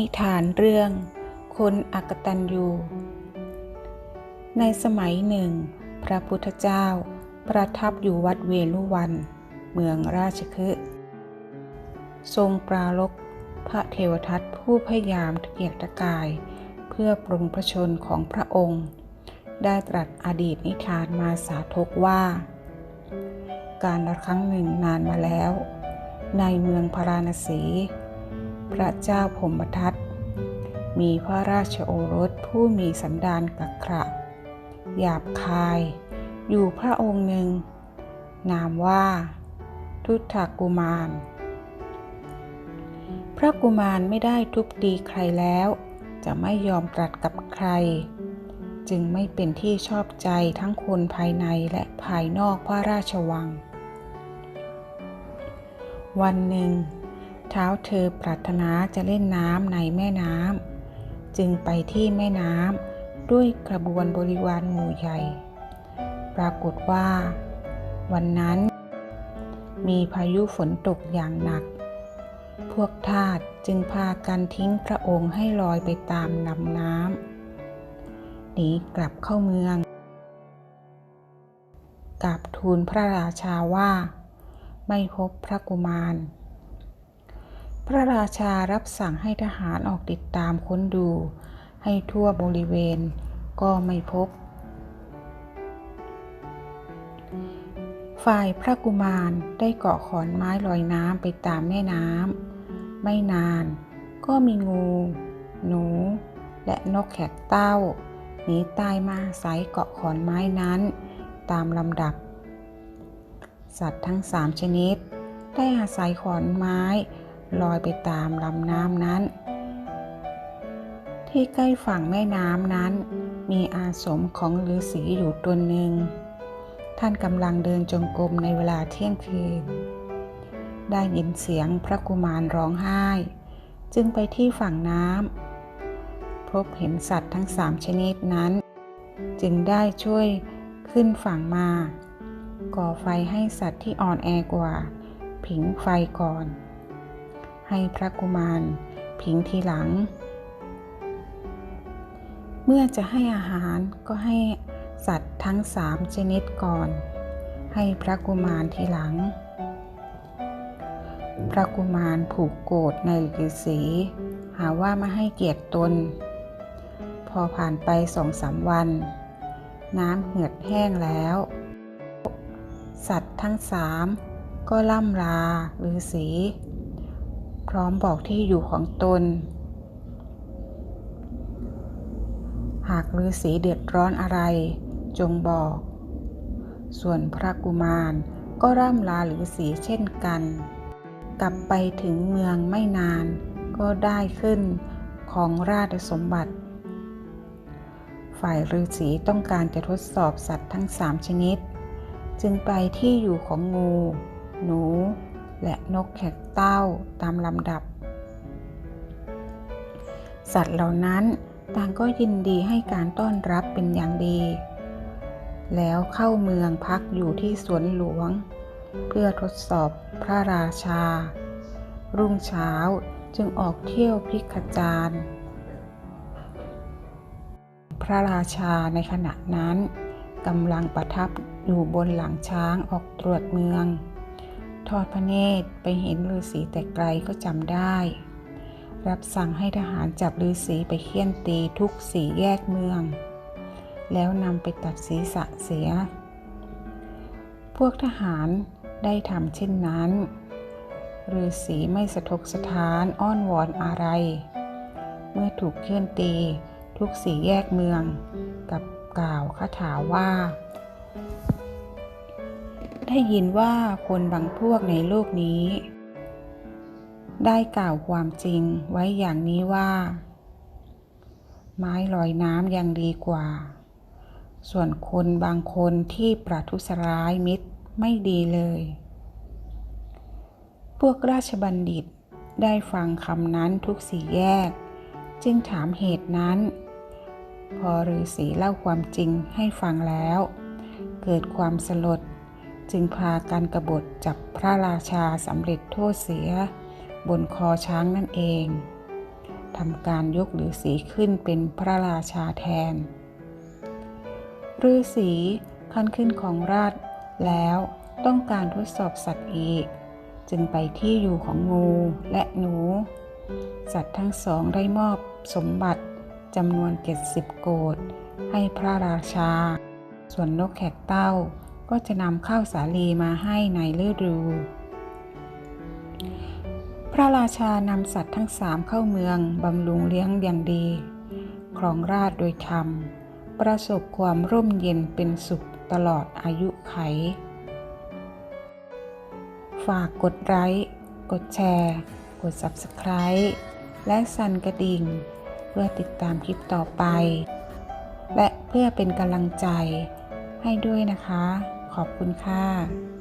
นิทานเรื่อง คนอักตันยูในสมัยหนึ่ง พระพุทธเจ้าประทับอยู่วัดเวลุวัน เมืองราชคฤห์ทรงปรารภพระเทวทัตผู้พยายามเกียกตะกาย เพื่อปรงพระชนของพระองค์ ได้ตรัสอดีตนิทานมาสาธกว่า การละครั้งหนึ่งนานมาแล้ว ในเมืองพาราณสี พระเจ้าพมทัตมีพระราชโอรสผู้มีสันดานกักขระหยาบคาย อยู่พระองค์หนึ่ง นามว่า ทุตถกุมาร พระกุมารไม่ได้ทุบตีใครแล้ว จะไม่ยอมตรัสกับใคร จึงไม่เป็นที่ชอบใจทั้งคนภายในและภายนอกพระราชวัง วันหนึ่ง เท้าเธอปรารถนาจะเล่นน้ำในแม่น้ำจึงไปที่แม่น้ำด้วยกระบวนบริวารหมู่ใหญ่ ปรากฏว่า วันนั้น มีพายุฝนตกอย่างหนัก พวกทาสจึงพากันทิ้งพระองค์ให้ลอยไปตามลำน้ำหนีกลับเข้าเมืองกราบทูลพระราชาว่า ไม่พบพระกุมาร พระราชารับสั่งให้ทหารออกติดตามค้นดู ให้ทั่วบริเวณก็ไม่พบ ฝ่ายพระกุมารได้เกาะขอนไม้ลอยน้ำไปตามแม่น้ำไม่นานก็มีงู หนู และนกแขกเต้าหนีตายมาอาศัยเกาะขอนไม้นั้น ตามลำดับ สัตว์ทั้งสามชนิด ได้อาศัยขอนไม้ ลอยไปตามลำน้ำนั้น ที่ใกล้ฝั่งแม่น้ำนั้น มีอาสมของฤาษีอยู่ตัวหนึ่ง ท่านกำลังเดินจงกรมในเวลาเที่ยงคืน ได้ยินเสียงพระกุมารร้องไห้ จึงไปที่ฝั่งน้ำพบเห็นสัตว์ทั้งสามชนิดนั้น จึงได้ช่วยขึ้นฝั่งมา ก่อไฟให้สัตว์ที่อ่อนแอกว่า ผิงไฟก่อน ให้พระกุมารผิงทีหลัง เมื่อจะให้อาหารก็ให้สัตว์ทั้งสามชนิดก่อน ให้พระกุมารทีหลัง พระกุมารผูกโกรธในฤาษีหาว่าม่ให้เกียรติตน พอผ่านไปสองสามวัน น้ำเหือดแห้งแล้ว สัตว์ทั้งสามก็ล่ำลาฤาษี ร้อมบอกที่อยู่ของตน หากฤาษีเดือดร้อนอะไร จงบอก ส่วนพระกุมารก็ร่ำลาฤาษีเช่นกัน กลับไปถึงเมืองไม่นานก็ได้ขึ้นของราชสมบัติ ฝ่ายฤาษีต้องการจะทดสอบสัตว์ทั้งสามชนิด จึงไปที่อยู่ของงู หนู และนกแขกเต้าตามลำดับ สัตว์เหล่านั้นต่างก็ยินดีให้การต้อนรับเป็นอย่างดี แล้วเข้าเมืองพักอยู่ที่สวนหลวง เพื่อทดสอบพระราชา รุ่งเช้าจึงออกเที่ยวพิกจารพระราชาในขณะนั้นกำลังประทับอยู่บนหลังช้างออกตรวจเมือง ทอดพระเนตรไปเห็นฤาษีแต่ไกลก็จำได้ รับสั่งให้ทหารจับฤาษีไปเคี่ยนตีทุกสี่แยกเมือง แล้วนำไปตัดศีรษะเสีย พวกทหารได้ทำเช่นนั้นฤาษีไม่สะทกสถานอ้อนวอนอะไร เมื่อถูกเคี่ยนตีทุกสี่แยกเมือง กับกล่าวคาถาว่า ได้ยินว่าคนบางพวกในโลกนี้ ได้กล่าวความจริงไว้อย่างนี้ว่า ไม้ลอยน้ำยังดีกว่า ส่วนคนบางคนที่ประทุษร้ายมิตรไม่ดีเลย พวกราชบัณฑิตได้ฟังคำนั้นทุกสี่แยก จึงถามเหตุนั้น พอฤาษีเล่าความจริงให้ฟังแล้ว เกิดความสลด จึงพากันกบฏจับพระราชาสำเร็จโทษเสีย บนคอช้างนั่นเองทำการยกฤาษีขึ้นเป็นพระราชาแทนฤาษีขั้นขึ้นของราชแล้วต้องการทดสอบสัตว์อีก จึงไปที่อยู่ของงูและหนู สัตว์ทั้งสองได้มอบสมบัติจำนวน 70 โกดให้พระราชา ส่วนนกแขกเต้า ก็จะนำข้าวสาลีมาให้ในฤดู พระราชานำสัตว์ทั้งสามเข้าเมืองบำรุงเลี้ยงอย่างดี ครองราชโดยธรรม ประสบความร่มเย็นเป็นสุขตลอดอายุไข ฝากกดไลค์ กดแชร์ กด Subscribe และสั่นกระดิ่ง เพื่อติดตามคลิปต่อไป และเพื่อเป็นกำลังใจให้ด้วยนะคะ ขอบคุณค่ะ